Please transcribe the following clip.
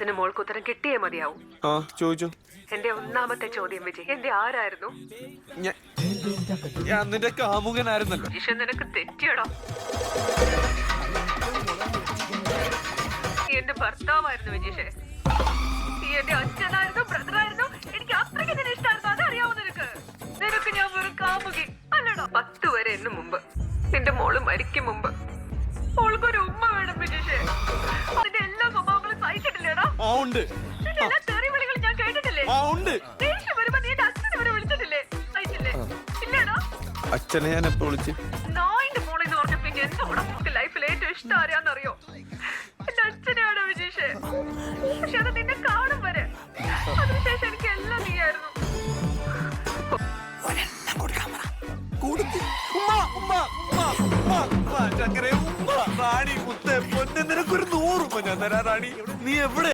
അതിന് മോൾക്ക് ഉത്തരം കിട്ടിയേ മതിയാവും. ആ ചോദിച്ചു. എന്റെ ഒന്നാമത്തെ ചോദ്യം വിജയ് എന്റെ ആരായിരുന്നു? ഞാൻ ഞാൻ നിന്റെ കാമുകനായിരുന്നല്ലോ. വിഷം നിനക്ക് തെറ്റിയടോ. നീ എന്റെ ഭർത്താവായിരുന്നു വിജീഷേ നീ എന്റെ അച്ഛനായിരുന്നു ബ്രദറായിരുന്നു. എനിക്ക് അത്രയ്ക്ക് നിന്നെ ഇഷ്ടമായിരുന്നു അതറിയാവോ നിനക്ക്? നിനക്ക് ഞാൻ വെറും കാമുകി അല്ലടോ. പത്ത് വരെ എന്നു മുമ്പ് നിന്റെ മോൾ മരിക്കും മുമ്പ്. മോൾക്കൊരു ആ ഉണ്ട്. ആ ഉണ്ട്. അച്ഛനെ വരെ വിളിച്ചിട്ടില്ലേ? അയച്ചില്ലേ? ഇല്ലേടാ. അച്ഛനെ ഞാൻ എപ്പോ വിളിച്ച്? നായിന്റെ മോളെന്ന് പറഞ്ഞപ്പോ ഇനി എന്തോടാ നമുക്ക് ലൈഫിൽ ഏറ്റവും ഇഷ്ടം ആരാന്നറിയോ? എന്റെ അച്ഛനെയാണോ വിജീഷേ. പക്ഷെ അത് നിന്നെ കാണും വരെ. അതിനുശേഷം എനിക്ക് എല്ലാം നീയായിരുന്നു. റാണി മുത്തേ പൊന്നെ നിനക്കൊരു നൂറ് ഉമ്മ ഞാൻ തരാ റാണി. നീ എവിടെ